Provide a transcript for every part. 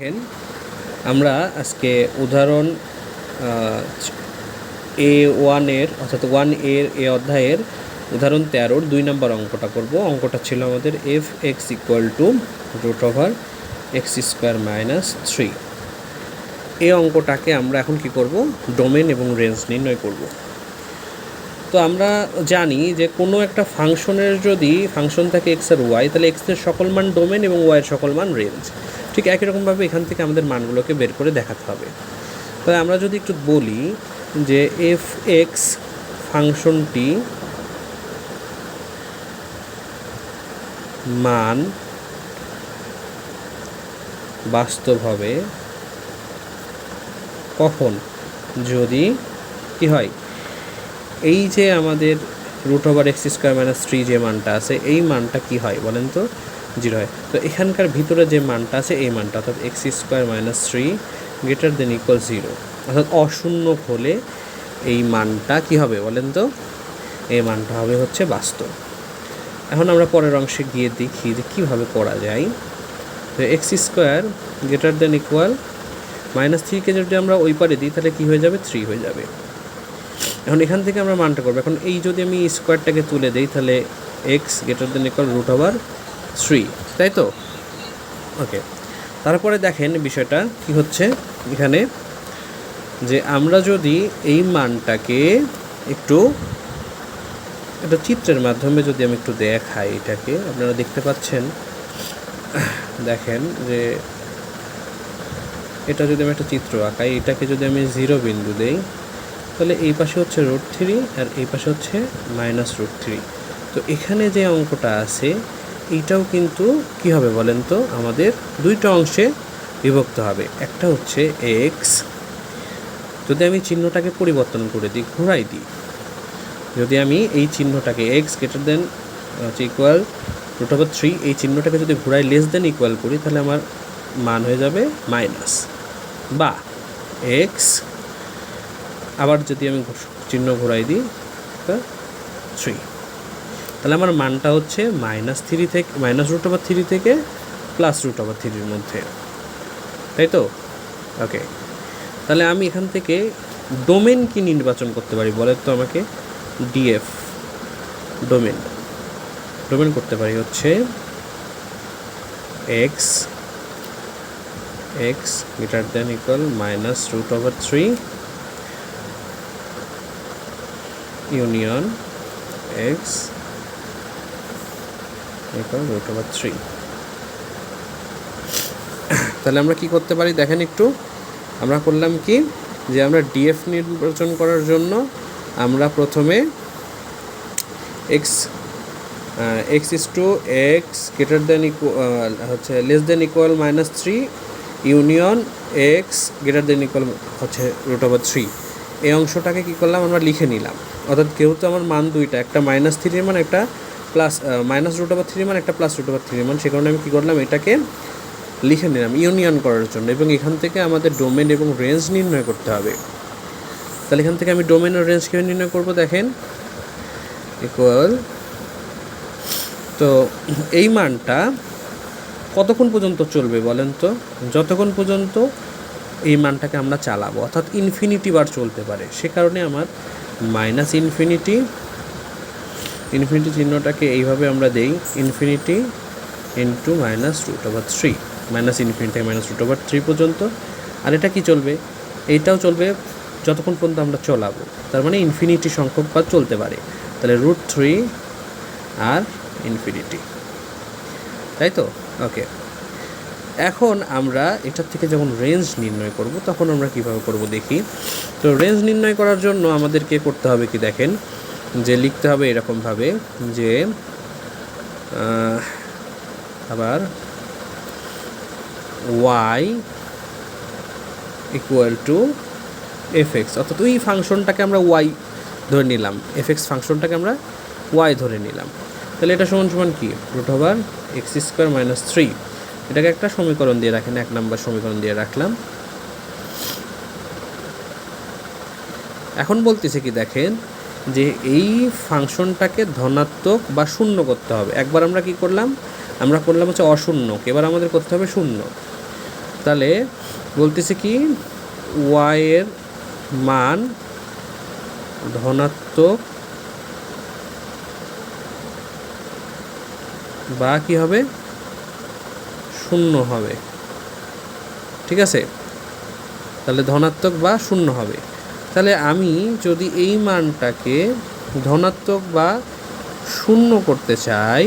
দেখেন, আমরা আজকে উদাহরণ এ ওয়ানের অর্থাৎ ওয়ানের, এ অধ্যায়ের উদাহরণ তেরোর দুই নম্বর অঙ্কটা করব। অঙ্কটা ছিল আমাদের F X equal to root over X square minus three. এই অঙ্কটাকে আমরা এখন কি করব? ডোমেন এবং রেঞ্জ নির্ণয় করব। তো আমরা জানি যে কোনো একটা ফাংশনের যদি, ফাংশন থাকে এক্স আর ওয়াই, তাহলে এক্সের সকল মান ডোমেন এবং ওয়াইয়ের সকল মান রেঞ্জ। ঠিক একই রকমভাবে এখান থেকে আমাদের মানগুলোকে বের করে দেখাতে হবে। তাহলে আমরা যদি একটু বলি যে এফ এক্স ফাংশনটি মান বাস্তব হবে কখন? যদি কি হয়? এই যে আমাদের root over X square minus three যে মানটা আছে, এই মানটা কি হয় বলেন তো? জিরো হয়। তো এখানকার ভিতরে যে মানটা আছে, এই মানটা অর্থাৎ X square minus three greater than equal zero অর্থাৎ অশূন্য হলে এই মানটা কি হবে বলেন তো? এই মানটা হবে হচ্ছে বাস্তব। এখন আমরা পরের অংশে গিয়ে দেখি যে কীভাবে করা যায়। তো X square greater than equal minus থ্রিকে যদি আমরা ওই পারে দিই, তাহলে কী হয়ে যাবে? থ্রি হয়ে যাবে। এখন এখান থেকে আমরা মানটা করব। এখন এই যদি আমি স্কোয়ারটাকে তুলে দিই, তাহলে X greater than equal root over three তাই তো ওকে তারপরে দেখেন বিষয়টা কি হচ্ছে এখানে, যে আমরা যদি এই মানটাকে একটু একটা চিত্রের মাধ্যমে যদি আমি একটু দেখাই এটাকে, আপনারা দেখতে পাচ্ছেন, দেখেন যে এটা যদি আমি একটা চিত্র আঁকাই, এটাকে যদি আমি জিরো বিন্দু দেই, তাহলে এই পাশে হচ্ছে রুট থ্রি আর এই পাশে হচ্ছে মাইনাস রুট থ্রি তো এখানে যে অঙ্কটা আছে এইটাও কিন্তু কি হবে বলেন তো? আমাদের দুইটা অংশে বিভক্ত হবে। একটা হচ্ছে এক্স যদি আমি চিহ্নটাকে পরিবর্তন করে দিই, ঘোরাই দিই। যদি আমি এই চিহ্নটাকে এক্স গ্রেটার দেন হচ্ছে ইকুয়াল রুট ওভার থ্রি এই চিহ্নটাকে যদি ঘোরাই লেস দেন ইকুয়াল করি, তাহলে আমার মান হয়ে যাবে মাইনাস বা এক্স আবার যদি আমি চিহ্ন ঘোরাই দিই থ্রি তাহলে আমার মানটা হচ্ছে মাইনাস থ্রি থেকে মাইনাস রুট ওভার থ্রি থেকে প্লাস রুট ওভার থ্রির মধ্যে। তাই তো? ওকে তাহলে আমি এখান থেকে ডোমেন কি নির্বাচন করতে পারি বলেন তো আমাকে? ডিএফ ডোমেন ডোমেন করতে পারি হচ্ছে X X greater than equal minus root over three union X equal root over three তাহলে আমরা কি করতে পারি? দেখেন একটু। আমরা করলাম কি? যে আমরা ডিএফ নির্বাচন করার জন্য আমরা প্রথমে X X is to X greater than equal হচ্ছে less than equal minus three union X greater than equal হচ্ছে রুট ওভার থ্রি এই অংশটাকে কী করলাম? আমরা লিখে নিলাম। অর্থাৎ যেহেতু আমার মান দুইটা, একটা মাইনাস থ্রির মান একটা plus minus root over three মান একটা প্লাস রুট ওভার থ্রি মান সে কারণে আমি কী করলাম? এটাকে লিখে নিলাম ইউনিয়ন করার জন্য এবং এখান থেকে আমাদের ডোমেন এবং রেঞ্জ নির্ণয় করতে হবে। তাহলে এখান থেকে আমি ডোমেন ও রেঞ্জ কীভাবে নির্ণয় করব দেখেন? ইকুয়াল তো এই মানটা কতক্ষণ পর্যন্ত চলবে বলেন তো? যতক্ষণ পর্যন্ত এই মানটাকে আমরা চালাবো, অর্থাৎ ইনফিনিটি বার চলতে পারে। সে কারণে আমার মাইনাস ইনফিনিটি ইনফিনিটি চিহ্নটাকে এইভাবে আমরা দেই, infinity into minus root over three, minus infinity minus root over three পর্যন্ত। আর এটা কি চলবে? এইটাও চলবে যতক্ষণ পর্যন্ত আমরা চলাবো। তার মানে ইনফিনিটি সংখ্যক বার চলতে পারে। তাহলে রুট থ্রি আর ইনফিনিটি। তাই তো? ওকে। এখন আমরা এটার থেকে যখন রেঞ্জ নির্ণয় করব, তখন আমরা কীভাবে করব দেখি। তো রেঞ্জ নির্ণয় করার জন্য আমাদেরকে করতে হবে কি দেখেন? যে লিখতে হবে এরকমভাবে যে আবার Y equal to F X অর্থাৎ ওই ফাংশনটাকে আমরা ওয়াই ধরে নিলাম এফ এক্স ফাংশনটাকে আমরা ওয়াই ধরে নিলাম। তাহলে এটা সমান সমান কি? Root over X square minus three এটাকে একটা সমীকরণ দিয়ে রাখেন, এক নম্বর সমীকরণ দিয়ে রাখলাম। এখন বলতেছে কি, দেখেন যে এই ফাংশনটাকে ধনাত্মক বা শূন্য করতে হবে। একবার আমরা কি করলাম? আমরা করলাম হচ্ছে অশূন্য এবার আমাদের করতে হবে শূন্য। তাহলে বলতেছে কি? ওয়াই এর মান ধনাত্মক বা কি হবে? শূন্য হবে। ঠিক আছে? তাহলে ধনাত্মক বা শূন্য হবে। তাহলে আমি যদি এই মানটাকে ধনাত্মক বা শূন্য করতে চাই,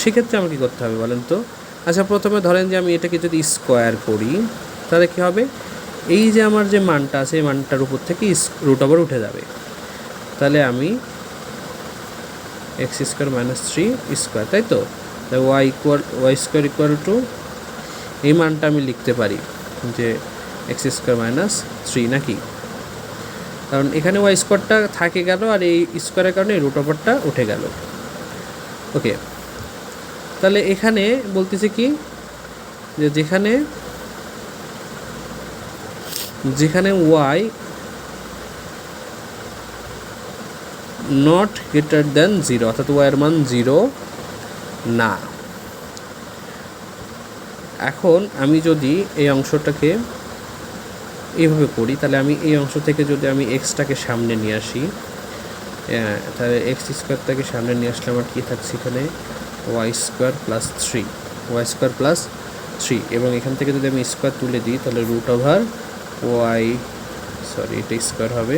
সেক্ষেত্রে আমার কী করতে হবে বলেন তো? আচ্ছা প্রথমে ধরেন যে আমি এটাকে যদি স্কোয়ার করি, তাহলে কী হবে? এই যে আমার যে মানটা আছে, এই মানটার উপর থেকে রুট ওভার উঠে যাবে। তাহলে আমি X square minus three square, তাই তো? Y equal, Y square equal to, এই মানটা আমি লিখতে পারি যে এক্স স্কোয়ার মাইনাস থ্রি নাকি? কারণ এখানে ওয়াই স্কোয়ারটা থাকে গেল আর এই স্কোয়ারের কারণে রুট ওভারটা উঠে গেল। ওকে তাহলে এখানে বলতেছে কি? যে যেখানে যেখানে Y not greater than zero অর্থাৎ ওয়াইয়ের মান জিরো না। এখন আমি যদি এই অংশটাকে এইভাবে করি, তাহলে আমি এই অংশ থেকে যদি আমি এক্সটাকে সামনে নিয়ে আসি তাহলে এক্স স্কোয়ারটাকে সামনে নিয়ে আসলে আমার কী থাকছে এখানে? Y square plus three Y square plus three এবং এখান থেকে যদি আমি স্কোয়ার তুলে দিই, তাহলে রুট ওভার ওয়াই সরি এটা স্কোয়ার হবে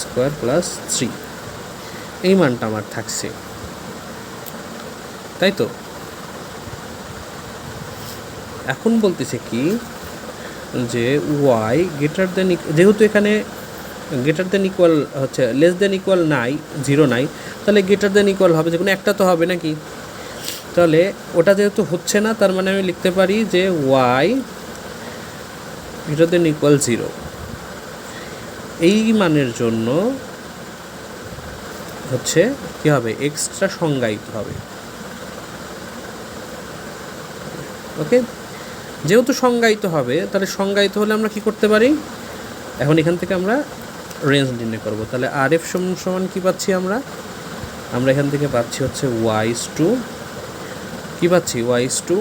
স্কোয়ার প্লাস থ্রি এই মানটা আমার থাকছে। তাই তো? এখন বলতেছে কি যে ওয়াই গ্রেটার দেন যেহেতু এখানে গ্রেটার দেন ইকুয়াল হচ্ছে লেস দেন ইকুয়াল নাই জিরো নাই, তাহলে গ্রেটার দেন ইকুয়াল হবে যে কোনো একটা তো হবে নাকি? তাহলে ওটা যেহেতু হচ্ছে না, তার মানে আমি লিখতে পারি যে Y greater than equal zero এই মানের জন্য হচ্ছে কি হবে? এক্সট্রা সংজ্ঞায়িত হবে। ওকে যেহেতু সংজ্ঞায়িত হবে, তাহলে সংজ্ঞায়িত হলে আমরা কি করতে পারি? এখন এখান থেকে আমরা রেঞ্জ নির্ণয় করব। তাহলে আর এফ সমান কী পাচ্ছি আমরা? আমরা এখান থেকে পাচ্ছি হচ্ছে ওয়াইস টু কী পাচ্ছি? Y's to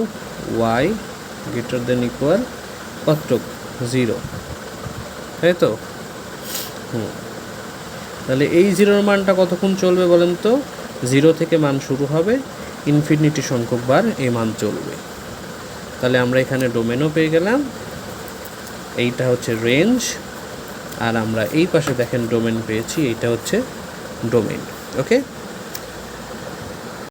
Y greater than equal কতটুক জিরো তাই তো? হুম। তাহলে এই জিরোর মানটা কতক্ষণ চলবে বলেন তো? জিরো থেকে মান শুরু হবে ইনফিনিটি সংখ্যক বার এই মান চলবে। তাহলে আমরা এখানে ডোমেনও পেয়ে গেলাম। এইটা হচ্ছে রেঞ্জ আর আমরা এই পাশে দেখেন ডোমেন পেয়েছি, এইটা হচ্ছে ডোমেন ওকে